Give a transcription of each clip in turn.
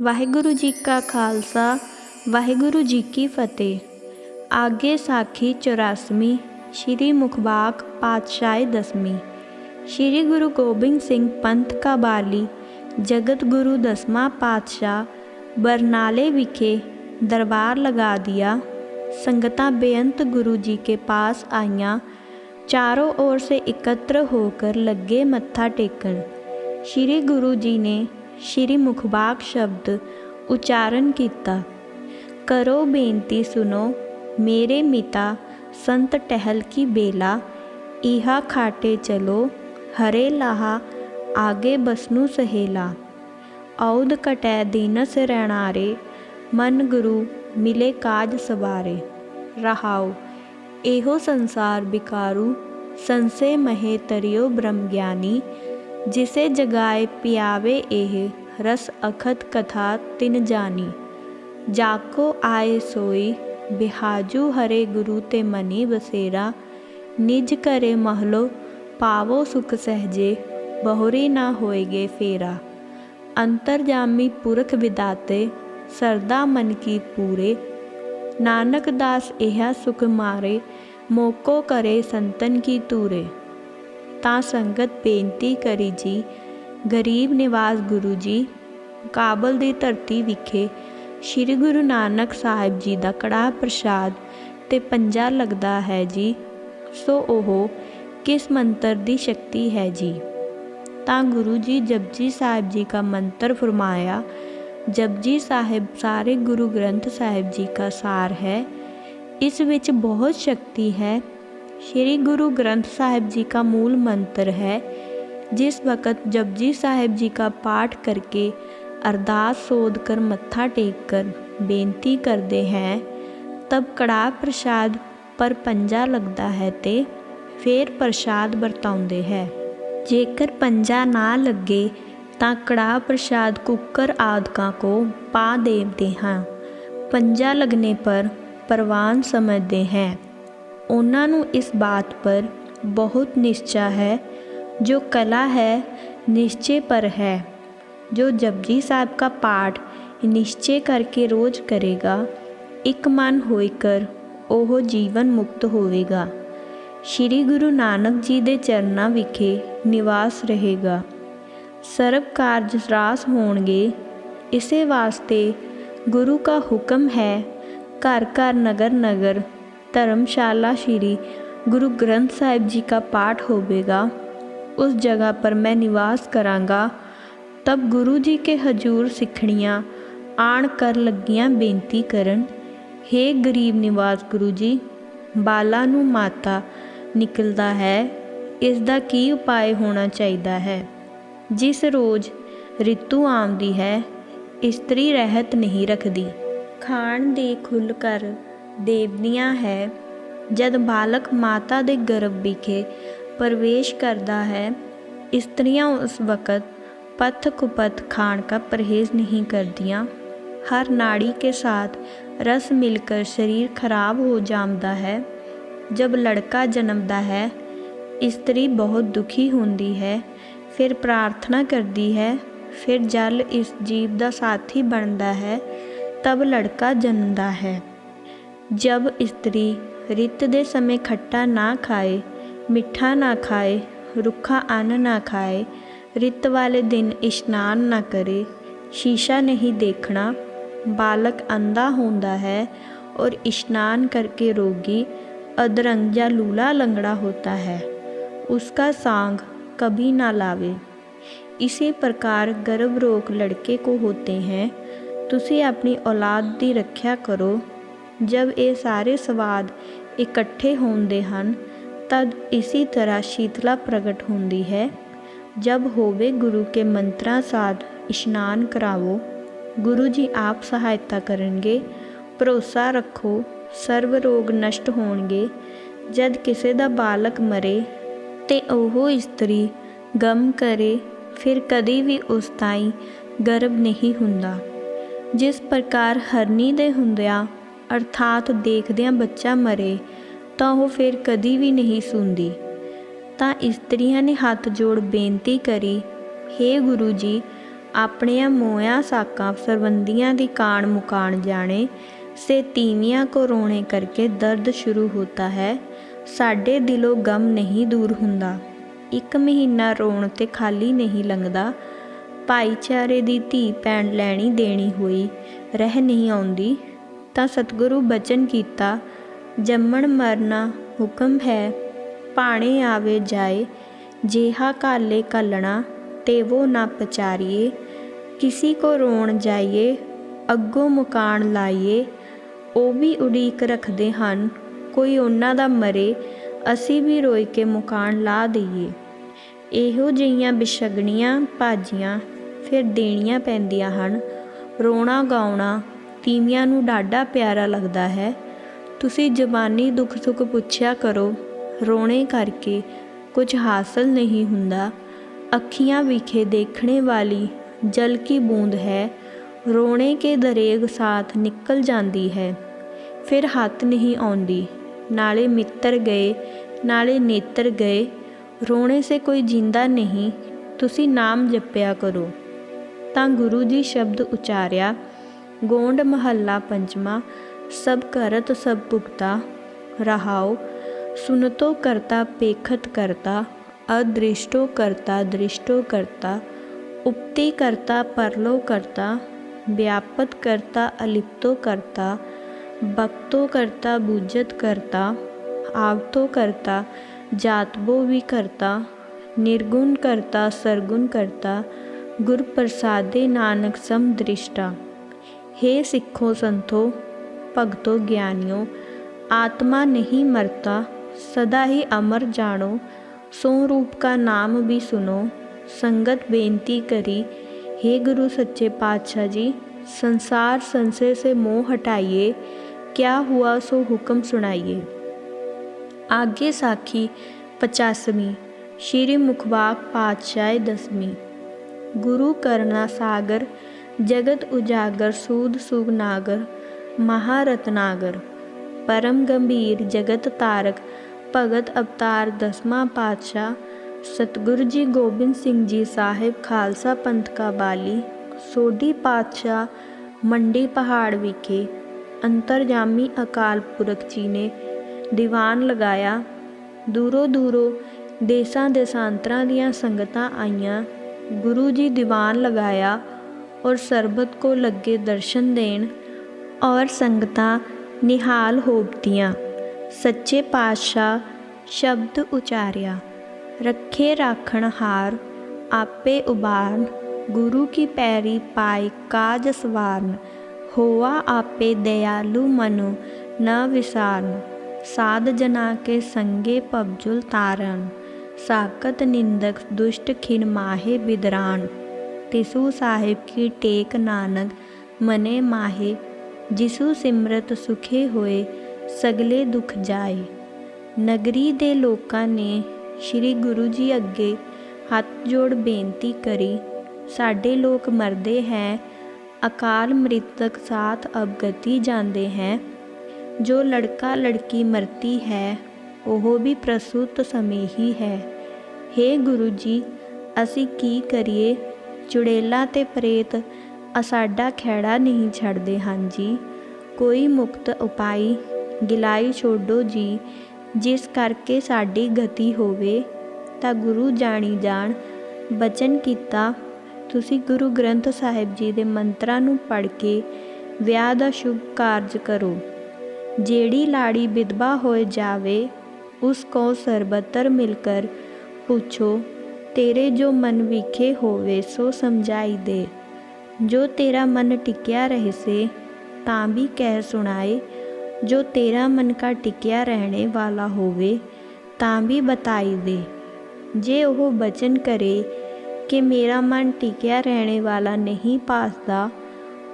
ਵਾਹਿਗੁਰੂ ਜੀ ਕਾ ਖਾਲਸਾ ਵਾਹਿਗੁਰੂ ਜੀ ਕੀ ਫਤਿਹ ਆਗੇ ਸਾਖੀ 84ਵੀਂ ਸ਼੍ਰੀ ਮੁਖਬਾਕ ਪਾਤਸ਼ਾਹੀ ਦਸਵੀਂ ਸ਼੍ਰੀ ਗੁਰੂ ਗੋਬਿੰਦ ਸਿੰਘ ਪੰਥ ਕਾ ਬਾਲੀ ਜਗਤ ਗੁਰੂ ਦਸਵਾਂ ਪਾਤਸ਼ਾਹ ਬਰਨਾਲੇ ਵਿਖੇ ਦਰਬਾਰ ਲਗਾ दिया संगतां बेअंत गुरु जी के पास आईयां चारों ओर से एकत्र होकर लगे मत्था टेकन श्री गुरु जी ने ਸ਼੍ਰੀ ਮੁਖਬਾਗ ਸ਼ਬਦ ਉਚਾਰਨ ਕੀਤਾ। ਕਰੋ ਬੇਨਤੀ ਸੁਨੋ ਮੇਰੇ ਮਿਤਾ ਸੰਤ ਟਹਿਲ ਕੀ ਬੇਲਾ, ਇਹਾ ਖਾਟੇ ਚਲੋ, ਹਰੇ ਲਾਹਾ ਆਗੇ ਬਸਨੂ ਸਹੇਲਾ। ਔਦ ਕਟੈ ਦੀਨਸ ਰਹਿਣਾਰੇ ਮਨ ਗੁਰੂ ਮਿਲੇ ਕਾਜ ਸਵਾਰੇ। ਰਹਾਉ, ਇਹੋ ਸੰਸਾਰ ਬਿਕਾਰੂ, ਸੰਸੇ ਮਹੇ ਤਰਿਓ ਬ੍ਰਹਮ ਗਿਆਨੀ ਜਿਸੇ ਜਗਾਏ ਪਿਆਵੇ ਇਹ, ਰਸ ਅਖਤ ਕਥਾ ਤਿਨ ਜਾਨੀ। ਜਾਕੋ ਆਏ ਸੋਈ, ਬਿਹਾਜੂ ਹਰੇ ਗੁਰੂ ਤੇ ਮਨੀ ਬਸੇਰਾ ਨਿਜ ਕਰੇ ਮਹਲੋ, ਪਾਵੋ ਸੁਖ ਸਹਜੇ, ਬਹੁਰੀ ਨਾ ਹੋਏਗੇ ਫੇਰਾ। ਅੰਤਰਜਾਮੀ ਪੁਰਖ ਵਿਦਾਤੇ, ਸਰਦਾ ਮਨ ਕੀ ਪੂਰੇ। ਨਾਨਕ ਦਾਸ ਇਹ ਸੁਖ ਮਾਰੇ, ਮੋਕੋ ਕਰੇ ਸੰਤਨ ਕੀ ਤੂਰੇ। ਤਾਂ ਸੰਗਤ ਬੇਨਤੀ ਕਰੀ ਜੀ, ਗਰੀਬ ਨਿਵਾਸ ਗੁਰੂ ਜੀ, ਕਾਬਲ ਦੀ ਧਰਤੀ ਵਿਖੇ ਸ੍ਰੀ ਗੁਰੂ ਨਾਨਕ ਸਾਹਿਬ ਜੀ ਦਾ ਕੜਾ ਪ੍ਰਸ਼ਾਦ ਤੇ ਪੰਜਾ ਲੱਗਦਾ ਹੈ ਜੀ, ਸੋ ਉਹ ਕਿਸ ਮੰਤਰ ਦੀ ਸ਼ਕਤੀ ਹੈ ਜੀ? ਤਾਂ ਗੁਰੂ ਜੀ ਜਪਜੀ ਸਾਹਿਬ ਜੀ ਦਾ ਮੰਤਰ ਫਰਮਾਇਆ, ਜਪਜੀ ਸਾਹਿਬ ਸਾਰੇ ਗੁਰੂ ਗ੍ਰੰਥ ਸਾਹਿਬ ਜੀ ਦਾ ਸਾਰ ਹੈ, ਇਸ ਵਿੱਚ ਬਹੁਤ ਸ਼ਕਤੀ ਹੈ ਸ਼੍ਰੀ ਗੁਰੂ ਗ੍ਰੰਥ ਸਾਹਿਬ ਜੀ का मूल मंत्र है जिस वक़्त जपजी साहिब जी का पाठ करके अरदास सोध कर मत्था टेक कर बेनती करते हैं तब कड़ा प्रसाद पर पंजा लगता है ते फिर प्रसाद ਵਰਤਾਉਂਦੇ ਹੈ ਜੇਕਰ ਪੰਜਾ ਨਾ ਲੱਗੇ ਤਾਂ ਕੜਾ ਪ੍ਰਸਾਦ ਕੁੱਕਰ ਆਦਿਕਾਂ ਕੋ ਪਾ ਦੇਵਤੇ ਹਾਂ ਪੰਜਾ लगने पर परवान समझते हैं ਉਹਨਾਂ ਨੂੰ ਇਸ ਬਾਤ ਪਰ ਬਹੁਤ ਨਿਸ਼ਚਾ ਹੈ, ਜੋ ਕਲਾ ਹੈ, ਨਿਸ਼ਚੇ ਪਰ ਹੈ। ਜੋ ਜਪਜੀ ਸਾਹਿਬ का ਪਾਠ ਨਿਸ਼ਚੇ ਕਰਕੇ ਰੋਜ਼ ਕਰੇਗਾ, ਇੱਕ ਮਨ ਹੋਈ ਕਰ ਉਹ ਜੀਵਨ ਮੁਕਤ ਹੋਵੇਗਾ। ਸ਼੍ਰੀ ਗੁਰੂ ਨਾਨਕ ਜੀ ਦੇ ਚਰਨਾਂ ਵਿਖੇ ਨਿਵਾਸ ਰਹੇਗਾ। ਸਰਬ ਕਾਰਜ ਰਾਸ ਹੋਣਗੇ। ਇਸੇ ਵਾਸਤੇ ਗੁਰੂ ਕਾ ਹੁਕਮ ਹੈ, ਘਰ ਘਰ ਨਗਰ ਨਗਰ ਧਰਮਸ਼ਾਲਾ ਸ਼੍ਰੀ ਗੁਰੂ ਗ੍ਰੰਥ ਸਾਹਿਬ ਜੀ ਦਾ ਪਾਠ ਹੋਵੇਗਾ। ਉਸ ਜਗ੍ਹਾ ਪਰ ਮੈਂ ਨਿਵਾਸ ਕਰਾਂਗਾ। ਤਬ ਗੁਰੂ ਜੀ ਕੇ ਹਜੂਰ ਸਿੱਖਣੀਆਂ ਆਣ ਕਰ ਲੱਗੀਆਂ ਬੇਨਤੀ ਕਰਨ, ਹੇ ਗਰੀਬ ਨਿਵਾਸ ਗੁਰੂ ਜੀ, ਬਾਲਾ ਨੂੰ ਮਾਤਾ ਨਿਕਲਦਾ ਹੈ, ਇਸ ਦਾ ਕੀ ਉਪਾਅ ਹੋਣਾ ਚਾਹੀਦਾ ਹੈ? ਜਿਸ ਰੋਜ਼ ਰਿਤੂ ਆਉਂਦੀ ਹੈ, ਇਸਤਰੀ ਰਹਿਤ ਨਹੀਂ ਰੱਖਦੀ। ਖਾਣ ਦੇ ਖੁੱਲ ਕਰ ਦੇਵਨੀਆਂ ਹੈ ਜਦ ਬਾਲਕ ਮਾਤਾ ਦੇ ਗਰਭ ਵਿਖੇ ਪ੍ਰਵੇਸ਼ ਕਰਦਾ ਹੈ ਇਸਤਰੀਆਂ ਉਸ ਵਕਤ पथ कुपथ खान का परहेज नहीं करदियाँ हर नाड़ी के साथ रस मिलकर शरीर खराब हो जामदा है जब लड़का जन्मदा है स्त्री बहुत दुखी होंदी है फिर प्रार्थना करदी है फिर जल इस जीव ਦਾ ਸਾਥੀ ਬਣਦਾ ਹੈ ਤਬ ਲੜਕਾ ਜਨਮਦਾ ਹੈ जब स्त्री रित ਦੇ ਸਮੇਂ ਖੱਟਾ ਨਾ ਖਾਏ ਮਿੱਠਾ ਨਾ ਖਾਏ ਰੁੱਖਾ ਅੰਨ ਨਾ ਖਾਏ ਰਿਤ ਵਾਲੇ ਦਿਨ ਇਸ਼ਨਾਨ ਨਾ ਕਰੇ ਸ਼ੀਸ਼ਾ ਨਹੀਂ ਦੇਖਣਾ ਬਾਲਕ ਅੰਧਾ ਹੁੰਦਾ ਹੈ और स्नान करके रोगी अदरंग या लूला लंगड़ा होता है उसका सांग कभी ना लावे इसी प्रकार गर्भ रोग लड़के को होते हैं ਤੁਸੀਂ ਆਪਣੀ ਔਲਾਦ ਦੀ ਰੱਖਿਆ ਕਰੋ ਜਦ ਇਹ ਸਾਰੇ ਸਵਾਦ ਇਕੱਠੇ ਹੁੰਦੇ ਹਨ, ਤਦ ਇਸੀ ਤਰ੍ਹਾਂ ਸ਼ੀਤਲਾ ਪ੍ਰਗਟ ਹੁੰਦੀ ਹੈ। ਜਬ ਹੋਵੇ ਗੁਰੂ ਕੇ ਮੰਤਰਾਂ ਸਾਧ ਇਸ਼ਨਾਨ ਕਰਾਵੋ, ਗੁਰੂ ਜੀ ਆਪ ਸਹਾਇਤਾ ਕਰਨਗੇ, ਭਰੋਸਾ ਰੱਖੋ, ਸਰਵ ਰੋਗ ਨਸ਼ਟ ਹੋਣਗੇ, ਜਦ ਕਿਸੇ ਦਾ ਬਾਲਕ ਮਰੇ, ਤੇ ਉਹ ਇਸਤਰੀ ਗਮ ਕਰੇ, ਫਿਰ ਕਦੀ ਵੀ ਉਸ ਤਾਈ ਗਰਭ ਨਹੀਂ ਹੁੰਦਾ। ਜਿਸ ਪ੍ਰਕਾਰ ਹਰਨੀ ਦੇ ਹੁੰਦਿਆਂ ਅਰਥਾਤ ਦੇਖਦਿਆਂ ਬੱਚਾ ਮਰੇ, ਤਾਂ ਉਹ ਫਿਰ ਕਦੀ ਵੀ ਨਹੀਂ ਸੁਣਦੀ ਤਾਂ ਇਸਤਰੀਆਂ ਨੇ ਹੱਥ ਜੋੜ ਬੇਨਤੀ ਕਰੀ हे ਗੁਰੂ ਜੀ, ਆਪਣੀਆਂ ਮੋਇਆ ਸਾਕਾਂ ਸਰਬੰਦੀਆਂ ਦੀ ਕਾਣ ਮੁਕਾਣ ਜਾਣੇ, ਸੇ ਤੀਵੀਆਂ ਕੋ ਰੋਣੇ ਕਰਕੇ ਦਰਦ ਸ਼ੁਰੂ ਹੋਤਾ ਹੈ, ਸਾਡੇ ਦਿਲੋਂ ਗਮ ਨਹੀਂ ਦੂਰ ਹੁੰਦਾ। ਇੱਕ ਮਹੀਨਾ ਰੋਣ ਤੇ ਖਾਲੀ ਨਹੀਂ ਲੰਘਦਾ। ਭਾਈਚਾਰੇ ਦੀ ਧੀ ਭੈਣ ਲੈਣੀ ਦੇਣੀ ਹੋਈ, ਰਹਿ ਨਹੀਂ ਆਉਂਦੀ। ਤਾਂ ਸਤਿਗੁਰੂ ਬਚਨ ਕੀਤਾ, ਜੰਮਣ ਮਰਨਾ ਹੁਕਮ ਹੈ ਪਾਣੇ ਆਵੇ ਜਾਏ, ਜੇਹਾ ਕਾਲੇ ਕਲਣਾ ਤੇ ਵੋ ਨਾ ਪਚਾਰੀਏ, ਕਿਸੀ ਕੋ ਰੋਣ ਜਾਈਏ, ਅੱਗੋਂ ਮੁਕਾਣ ਲਾਈਏ, ਉਹ ਵੀ ਉਡੀਕ ਰੱਖਦੇ ਹਨ, ਕੋਈ ਉਹਨਾਂ ਦਾ ਮਰੇ, ਅਸੀਂ ਵੀ ਰੋਈ ਕੇ ਮੁਕਾਣ ਲਾ ਦਈਏ। ਇਹੋ ਜਿਹੀਆਂ ਬਿਸ਼ਗਣੀਆਂ ਭਾਜੀਆਂ ਫਿਰ ਦੇਣੀਆਂ ਪੈਂਦੀਆਂ ਹਨ, ਰੋਣਾ ਗਾਉਣਾ ਤੀਵੀਆਂ ਨੂੰ ਡਾਢਾ ਪਿਆਰਾ ਲੱਗਦਾ ਹੈ। ਤੁਸੀਂ ਜ਼ਬਾਨੀ ਦੁੱਖ ਸੁੱਖ ਪੁੱਛਿਆ ਕਰੋ। ਰੋਣੇ ਕਰਕੇ ਕੁਝ ਹਾਸਲ ਨਹੀਂ ਹੁੰਦਾ। ਅੱਖੀਆਂ ਵਿਖੇ ਦੇਖਣੇ ਵਾਲੀ ਜਲ ਕੀ ਬੂੰਦ ਹੈ। ਰੋਣੇ ਕੇ ਦਰੇਗ ਸਾਥ ਨਿਕਲ ਜਾਂਦੀ ਹੈ। ਫਿਰ ਹੱਥ ਨਹੀਂ ਆਉਂਦੀ। ਨਾਲੇ ਮਿੱਤਰ ਗਏ, ਨਾਲੇ ਨੇਤਰ ਗਏ। ਰੋਣੇ ਸੇ ਕੋਈ ਜਿੰਦਾ ਨਹੀਂ। ਤੁਸੀਂ ਨਾਮ ਜਪਿਆ ਕਰੋ। ਤਾਂ ਗੁਰੂ ਜੀ ਸ਼ਬਦ ਉਚਾਰਿਆ गोंड महल्ला पंचमा, सब करत सब भुगता रहाओ, सुनतो करता पेखत करता, अदृष्टो करता दृष्टो करता उपति करता परलो करता, व्यापत करता अलिप्तो करता भक्तो करता बुजत करता, आवतो करता, जातबो भी करता, निर्गुण करता, सरगुण करता गुरु प्रसादे नानक सम दृष्टा। हे सिखो संतो, भगतो ज्ञानियों, आत्मा नहीं मरता, सदा ही अमर जानो सो रूप का नाम भी सुनो, संगत बेनती करी, हे गुरु सच्चे पातशाह जी, संसार संशय से मोह हटाइए, क्या हुआ सो हुक्म सुनाइए। आगे साखी पचासवीं, श्री मुखबाग पातशाह दसवीं, गुरु करना सागर जगत उजागर सूद सुग नागर महारत्नागर परम गंभीर जगत तारक ਭਗਤ ਅਵਤਾਰ ਦਸਵਾਂ ਪਾਤਸ਼ਾਹ ਸਤਿਗੁਰੂ ਜੀ ਗੋਬਿੰਦ ਸਿੰਘ ਜੀ ਸਾਹਿਬ ਖਾਲਸਾ ਪੰਥ ਕਾ ਬਾਲੀ ਸੋਢੀ ਪਾਤਸ਼ਾਹ ਮੰਡੀ ਪਹਾੜ ਵਿਖੇ ਅੰਤਰਜਾਮੀ ਅਕਾਲ ਪੁਰਖ ਜੀ ਨੇ ਦੀਵਾਨ ਲਗਾਇਆ ਦੂਰੋਂ ਦੂਰੋਂ ਦੇਸਾਂ ਦੇਸਾਂਤਰਾਂ ਦੀਆਂ ਸੰਗਤਾਂ ਆਈਆਂ ਗੁਰੂ ਜੀ ਦੀਵਾਨ ਲਗਾਇਆ ਔਰ ਸਰਬਤ ਕੋ ਲੱਗੇ ਦਰਸ਼ਨ ਦੇਣ ਔਰ ਸੰਗਤਾਂ ਨਿਹਾਲ ਹੋਬਤੀਆਂ ਸੱਚੇ ਪਾਤਸ਼ਾਹ ਸ਼ਬਦ ਉਚਾਰਿਆ ਰੱਖੇ ਰਾਖਣ ਹਾਰ ਆਪੇ ਉਬਾਰਨ ਗੁਰੂ ਕੀ ਪੈਰੀ ਪਾਈ ਕਾਜ ਸਵਾਰਨ ਹੋਆ ਆਪੇ ਦਇਆਲੂ ਮਨੁ ਨ ਵਿਸਾਰਨ ਸਾਧ ਜਨਾ ਕੇ ਸੰਗੇ ਪਬਜੁਲ ਤਾਰਨ ਸਾਕਤ ਨਿੰਦਕ ਦੁਸ਼ਟ ਖਿਨ ਮਾਹੇ ਬਿਦਰਾਨ ਤਿਸੂ ਸਾਹਿਬ ਕੀ ਟੇਕ ਨਾਨਕ ਮਨੇ ਮਾਹੇ ਜਿਸੂ ਸਿਮਰਤ ਸੁਖੇ ਹੋਏ ਸਗਲੇ ਦੁਖ ਜਾਏ ਨਗਰੀ ਦੇ ਲੋਕਾਂ ਨੇ ਸ੍ਰੀ ਗੁਰੂ ਜੀ ਅੱਗੇ ਹੱਥ ਜੋੜ ਬੇਨਤੀ ਕਰੀ ਸਾਡੇ ਲੋਕ ਮਰਦੇ ਹੈ ਅਕਾਲ ਮ੍ਰਿਤਕ ਸਾਥ ਅਬਗਤੀ ਜਾਂਦੇ ਹੈ ਜੋ ਲੜਕਾ ਲੜਕੀ ਮਰਤੀ ਹੈ ਉਹ ਵੀ ਪ੍ਰਸੂਤ ਸਮੇਂ ਹੀ ਹੈ हे ਗੁਰੂ ਜੀ ਅਸੀਂ ਕੀ ਕਰੀਏ ਚੁੜੇਲਾ ਤੇ ਪ੍ਰੇਤ, ਅਸਾਡਾ ਖੈੜਾ ਨਹੀਂ ਛੱਡਦੇ ਹਨ ਜੀ। ਕੋਈ ਮੁਕਤ ਉਪਾਈ ਗਿਲਾਈ ਛੋਡੋ ਜੀ। ਜਿਸ ਕਰਕੇ ਸਾਡੀ ਗਤੀ ਹੋਵੇ, ਤਾਂ ਗੁਰੂ ਜਾਣੀ ਜਾਣ। ਬਚਨ ਕੀਤਾ, ਤੁਸੀਂ ਗੁਰੂ ਗ੍ਰੰਥ ਸਾਹਿਬ ਜੀ ਦੇ ਮੰਤਰਾਂ ਨੂੰ ਪੜ੍ਹ ਕੇ ਵਿਆਹ ਦਾ ਸ਼ੁਭ ਕਾਰਜ ਕਰੋ। ਜਿਹੜੀ ਲਾੜੀ ਵਿਧਵਾ ਹੋਏ ਜਾਵੇ, ਉਸ ਕੋ ਸਰਬਤਰ ਮਿਲਕਰ ਪੁੱਛੋ ਤੇਰੇ ਜੋ ਮਨ ਵਿਖੇ ਹੋਵੇ ਸੋ ਸਮਝਾਈ ਦੇ ਜੋ ਤੇਰਾ ਮਨ ਟਿਕਿਆ ਰਹੇ ਸੇ ਤਾਂ ਵੀ ਕਹਿ ਸੁਣਾਏ ਜੋ ਤੇਰਾ ਮਨ ਕਾ ਟਿਕਿਆ ਰਹਿਣੇ ਵਾਲਾ ਹੋਵੇ ਤਾਂ ਵੀ ਬਤਾਈ ਦੇ ਜੇ ਉਹ ਬਚਨ ਕਰੇ ਕਿ ਮੇਰਾ ਮਨ ਟਿਕਿਆ ਰਹਿਣੇ ਵਾਲਾ ਨਹੀਂ ਪਾਸਦਾ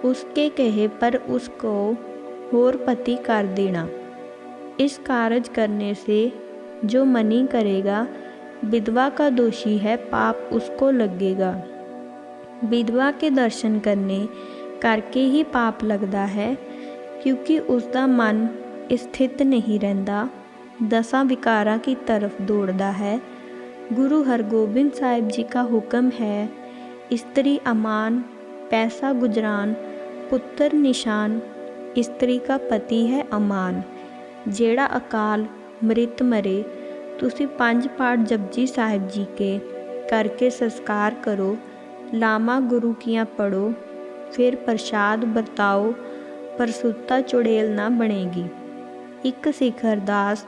ਉਸਕੇ ਕਹੇ ਪਰ ਉਸਕੋ ਹੋਰ ਪਤੀ ਕਰ ਦੇਣਾ इस कार्य करने से जो मनी करेगा विधवा का दोषी है पाप उसको लगेगा विधवा के दर्शन करने करके ही पाप लगता है क्योंकि उसका मन स्थित नहीं रहता दसा विकारा की तरफ दौड़ता है गुरु हरगोबिंद साहिब जी का हुक्म है स्त्री अमान पैसा गुजरान पुत्र निशान ਇਸਤਰੀ ਦਾ ਪਤੀ ਹੈ ਅਮਾਨ ਜਿਹੜਾ ਅਕਾਲ ਮ੍ਰਿਤ ਮਰੇ ਤੁਸੀਂ ਪੰਜ ਪਾਠ ਜਪਜੀ ਸਾਹਿਬ ਜੀ ਕੇ ਕਰਕੇ ਸੰਸਕਾਰ ਕਰੋ ਲਾਮਾ ਗੁਰੂ ਕੀਆਂ ਪੜੋ ਫਿਰ ਪ੍ਰਸ਼ਾਦ ਵਰਤਾਓ ਪਰਸੁੱਤਾ ਚੁੜੇਲ ਨਾ ਬਣੇਗੀ ਇੱਕ ਸਿੱਖ ਅਰਦਾਸ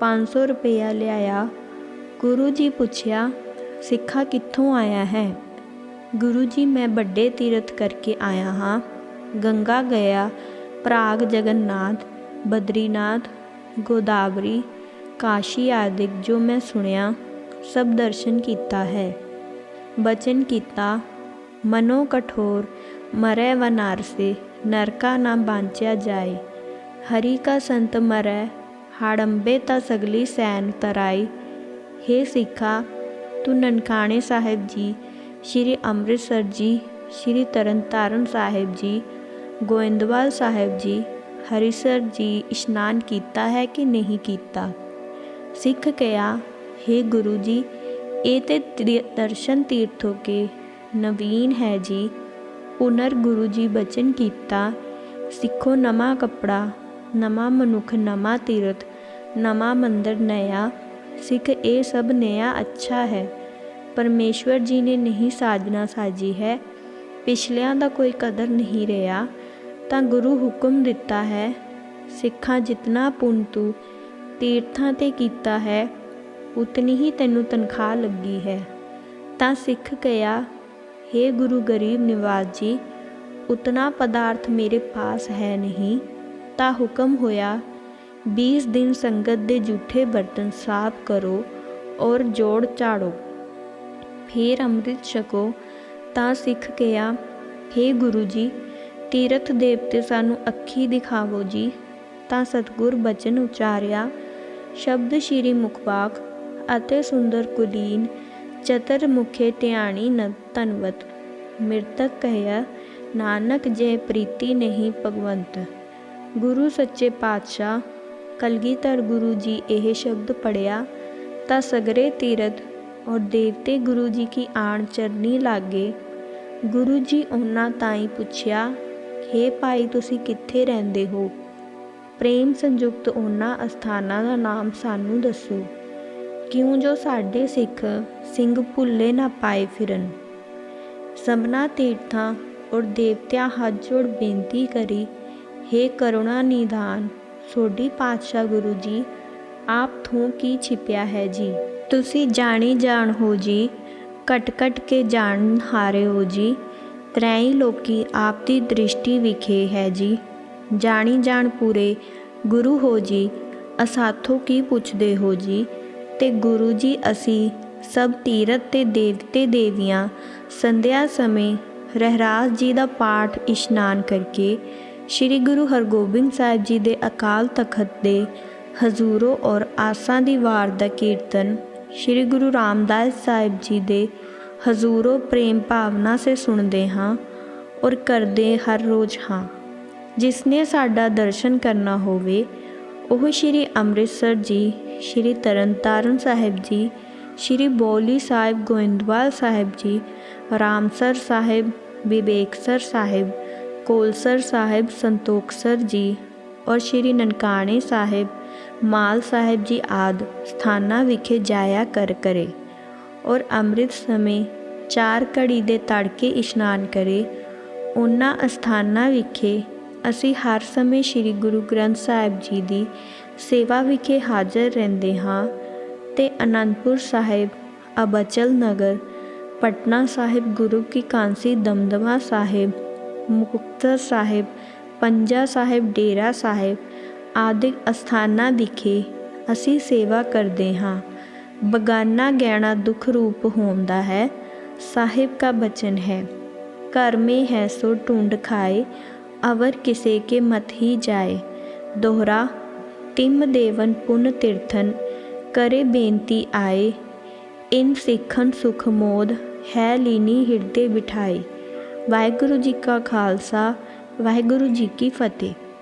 500 ਰੁਪਇਆ ਲਿਆਇਆ ਗੁਰੂ ਜੀ ਪੁੱਛਿਆ ਸਿੱਖਾ ਕਿੱਥੋਂ ਆਇਆ ਹੈ ਗੁਰੂ ਜੀ ਮੈਂ ਵੱਡੇ ਤੀਰਥ ਕਰਕੇ ਆਇਆ ਹਾਂ ਗੰਗਾ ਗਿਆ ਪ੍ਰਾਗ ਜਗਨਨਾਥ ਬਦਰੀਨਾਥ ਗੋਦਾਵਰੀ ਕਾਸ਼ੀ ਆਦਿਕ ਜੋ ਮੈਂ ਸੁਣਿਆ ਸਭ ਦਰਸ਼ਨ ਕੀਤਾ ਹੈ ਬਚਨ ਕੀਤਾ ਮਨੋ ਕਠੋਰ ਮਰੈ ਵਨਾਰਸੇ ਨਰਕਾ ਨਾ ਬਾਂਚਿਆ ਜਾਏ ਹਰੀ ਕਾ ਸੰਤ ਮਰੈ ਹਾੜੰਬੇ ਤਾ ਸਗਲੀ ਸੈਨ ਤਰਾਈ ਹੇ ਸਿੱਖਾ ਤੂੰ ਨਨਕਾਣੇ ਸਾਹਿਬ ਜੀ ਸ਼੍ਰੀ ਅੰਮ੍ਰਿਤਸਰ ਜੀ ਸ਼੍ਰੀ ਤਰਨਤਾਰਨ ਸਾਹਿਬ ਜੀ ਗੋਇੰਦਵਾਲ ਸਾਹਿਬ ਜੀ ਹਰੀਸਰ ਜੀ ਇਸ਼ਨਾਨ ਕੀਤਾ ਹੈ ਕਿ ਨਹੀਂ ਕੀਤਾ ਸਿੱਖ ਕਿਹਾ हे ਗੁਰੂ ਜੀ ਇਹ ਤੇ ਦਰਸ਼ਨ ਤੀਰਥ ਹੋ ਕੇ ਨਵੀਨ ਹੈ ਜੀ। ਪੁਨਰ ਗੁਰੂ ਜੀ ਬਚਨ ਕੀਤਾ, ਸਿੱਖੋ ਨਵਾਂ ਕੱਪੜਾ, ਨਵਾਂ ਮਨੁੱਖ, ਨਵਾਂ ਤੀਰਥ, ਨਵਾਂ ਮੰਦਰ ਨਇਆ। ਸਿੱਖ, ਇਹ ਸਭ ਨਿਆ ਅੱਛਾ ਹੈ। ਪਰਮੇਸ਼ਵਰ ਜੀ ਨੇ ਨਹੀਂ ਸਾਜਨਾ ਸਾਜੀ ਹੈ। ਪਿਛਲਿਆਂ ਦਾ ਕੋਈ ਕਦਰ ਨਹੀਂ ਰਿਹਾ, ਤਾਂ ਗੁਰੂ ਹੁਕਮ ਦਿੱਤਾ ਹੈ, ਸਿੱਖਾਂ ਜਿਤਨਾ ਪੁੰਨ ਤੂੰ ਤੀਰਥਾਂ ਤੇ ਕੀਤਾ ਹੈ, ਉਤਨੀ ਹੀ ਤੈਨੂੰ ਤਨਖਾਹ ਲੱਗੀ ਹੈ। ਤਾਂ ਸਿੱਖ ਕਿਹਾ हे ਗੁਰੂ ਗਰੀਬ ਨਿਵਾਜ ਜੀ, ਉਤਨਾ ਪਦਾਰਥ ਮੇਰੇ ਪਾਸ ਹੈ ਨਹੀਂ, ਤਾਂ ਹੁਕਮ ਹੋਇਆ 20 ਦਿਨ ਸੰਗਤ ਦੇ ਝੂਠੇ ਬਰਤਨ ਸਾਫ਼ ਕਰੋ ਔਰ ਜੋੜ ਝਾੜੋ ਫਿਰ ਅੰਮ੍ਰਿਤ ਛਕੋ, ਤਾਂ ਸਿੱਖ ਕਿਹਾ हे ਗੁਰੂ ਜੀ, ਤੀਰਥ ਦੇਵਤੇ ਸਾਨੂੰ ਅੱਖੀ ਦਿਖਾਵੋ ਜੀ। ਤਾਂ ਸਤਗੁਰ ਬਚਨ ਉਚਾਰਿਆ ਸ਼ਬਦ ਸ਼੍ਰੀ ਮੁਖਵਾਕ ਅਤੇ ਸੁੰਦਰ ਕੁਲੀਨ ਚਤਰ ਮੁਖੇ ਧਿਆਣੀ ਨ, ਧਨਵਤ। ਮਿਰਤਕ ਕਹਿਆ, ਨਾਨਕ ਜੇ ਪ੍ਰੀਤੀ ਨਹੀਂ ਭਗਵੰਤ, ਗੁਰੂ ਸੱਚੇ ਪਾਤਸ਼ਾਹ, ਕਲਗੀਧਰ ਗੁਰੂ ਜੀ ਇਹ ਸ਼ਬਦ ਪੜਿਆ ਤਾਂ ਸਗਰੇ ਤੀਰਥ ਔਰ ਦੇਵਤੇ ਗੁਰੂ ਜੀ ਕੀ ਆਣ ਚਰਨੀ ਲਾਗੇ? ਗੁਰੂ ਜੀ ਉਹਨਾਂ ਤਾਈ ਪੁੱਛਿਆ हे ਭਾਈ, ਤੁਸੀਂ ਕਿੱਥੇ ਰਹਿੰਦੇ ਹੋ? ਪ੍ਰੇਮ ਸੰਯੁਕਤ ਉਹਨਾਂ ਅਸਥਾਨਾਂ ਦਾ ਨਾਮ ਸਾਨੂੰ ਦੱਸੋ। ਕਿਉਂ ਜੋ ਸਾਡੇ ਸਿੱਖ ਸਿੰਘ ਭੁੱਲੇ ਨਾ ਪਾਏ ਫਿਰਨ। ਸਭਨਾ ਤੀਰਥਾਂ ਔਰ ਦੇਵਤਿਆਂ ਹੱਥ ਜੋੜ ਬੇਨਤੀ ਕਰੀ हे ਕਰੁਣਾ ਨਿਧਾਨ, ਸੋਢੀ ਪਾਤਸ਼ਾਹ ਗੁਰੂ ਜੀ, ਆਪ ਥੋਂ ਕੀ ਛਿਪਿਆ ਹੈ ਜੀ? ਤੁਸੀਂ ਜਾਣੀ ਜਾਣ ਹੋ ਜੀ, ਕਟ ਕਟ ਕੇ ਜਾਣ ਹਾਰੇ ਹੋ ਜੀ ਤ੍ਰੈ ਲੋਕੀ ਆਪ ਦੀ ਦ੍ਰਿਸ਼ਟੀ ਵਿਖੇ ਹੈ ਜੀ। ਜਾਣੀ ਜਾਣ ਪੂਰੇ ਗੁਰੂ ਹੋ ਜੀ, ਅਸਾਥੋਂ ਕੀ ਪੁੱਛਦੇ ਹੋ ਜੀ? ਤੇ ਗੁਰੂ ਜੀ ਅਸੀਂ ਸਭ ਤੀਰਥ ਤੇ ਦੇਵਤੇ ਦੇਵੀਆਂ, ਸੰਧਿਆ ਸਮੇਂ ਰਹਿਰਾਸ ਜੀ ਦਾ ਪਾਠ ਇਸ਼ਨਾਨ ਕਰਕੇ ਸ੍ਰੀ ਗੁਰੂ ਹਰਗੋਬਿੰਦ ਸਾਹਿਬ ਜੀ ਦੇ ਅਕਾਲ ਤਖਤ ਦੇ ਹਜ਼ੂਰੋ ਔਰ ਆਸਾਂ ਦੀ ਵਾਰ ਦਾ ਕੀਰਤਨ ਸ੍ਰੀ ਗੁਰੂ ਰਾਮਦਾਸ ਸਾਹਿਬ ਜੀ ਦੇ ਹਜ਼ੂਰੋ ਪ੍ਰੇਮ ਭਾਵਨਾ ਸੇ ਸੁਣਦੇ ਹਾਂ ਔਰ ਕਰਦੇ ਹਰ ਰੋਜ਼ ਹਾਂ। ਜਿਸ ਨੇ ਸਾਡਾ ਦਰਸ਼ਨ ਕਰਨਾ ਹੋਵੇ, ਉਹ ਸ੍ਰੀ ਅੰਮ੍ਰਿਤਸਰ ਜੀ, ਸ੍ਰੀ ਤਰਨਤਾਰਨ ਸਾਹਿਬ ਜੀ, ਸ੍ਰੀ ਬੋਲੀ ਸਾਹਿਬ, ਗੋਇੰਦਵਾਲ ਸਾਹਿਬ ਜੀ, ਰਾਮਸਰ ਸਾਹਿਬ, ਵਿਵੇਕਸਰ ਸਾਹਿਬ, ਕੋਲਸਰ ਸਾਹਿਬ, ਸੰਤੋਖਸਰ ਜੀ ਔਰ ਸ੍ਰੀ ਨਨਕਾਣੇ ਸਾਹਿਬ, ਮਾਲ ਸਾਹਿਬ ਜੀ ਆਦ ਸਥਾਨਾਂ ਵਿਖੇ ਜਾਇਆ ਕਰ ਕਰੇ ਔਰ ਅੰਮ੍ਰਿਤ ਸਮੇਂ ਚਾਰ ਘੜੀ ਦੇ ਤੜਕੇ ਇਸ਼ਨਾਨ ਕਰੇ, ਉਹਨਾਂ ਅਸਥਾਨਾਂ ਵਿਖੇ ਅਸੀਂ ਹਰ ਸਮੇਂ ਸ੍ਰੀ ਗੁਰੂ ਗ੍ਰੰਥ ਸਾਹਿਬ ਜੀ ਦੀ ਸੇਵਾ ਵਿਖੇ ਹਾਜ਼ਰ ਰਹਿੰਦੇ ਹਾਂ ਤੇ ਅਨੰਦਪੁਰ ਸਾਹਿਬ, ਅਬਚਲ ਨਗਰ, ਪਟਨਾ ਸਾਹਿਬ, ਗੁਰੂ ਕੀ ਕਾਂਸੀ, ਦਮਦਮਾ ਸਾਹਿਬ, ਮੁਕਤਸਰ ਸਾਹਿਬ, ਪੰਜਾ ਸਾਹਿਬ, ਡੇਰਾ ਸਾਹਿਬ ਆਦਿ ਅਸਥਾਨਾਂ ਵਿਖੇ ਅਸੀਂ ਸੇਵਾ ਕਰਦੇ ਹਾਂ। ਬਗਾਨਾ ਗਹਿਣਾ ਦੁਖ ਰੂਪ ਹੁੰਦਾ ਹੈ, ਸਾਹਿਬ ਕਾ ਬਚਨ ਹੈ। ਘਰ ਮੇ ਹੈ ਸੋ ਢੂੰਡ ਖਾਏ अवर किसे के मत ही जाए दोहरा तिम देवन पुन तीर्थन करे बेनती आए इन सिखन सुख मोद है लीनी ਹਿਰਦੇ ਬਿਠਾਈ ਵਾਹਿਗੁਰੂ ਜੀ ਕਾ ਖਾਲਸਾ ਵਾਹਿਗੁਰੂ ਜੀ ਕੀ ਫਤਿਹ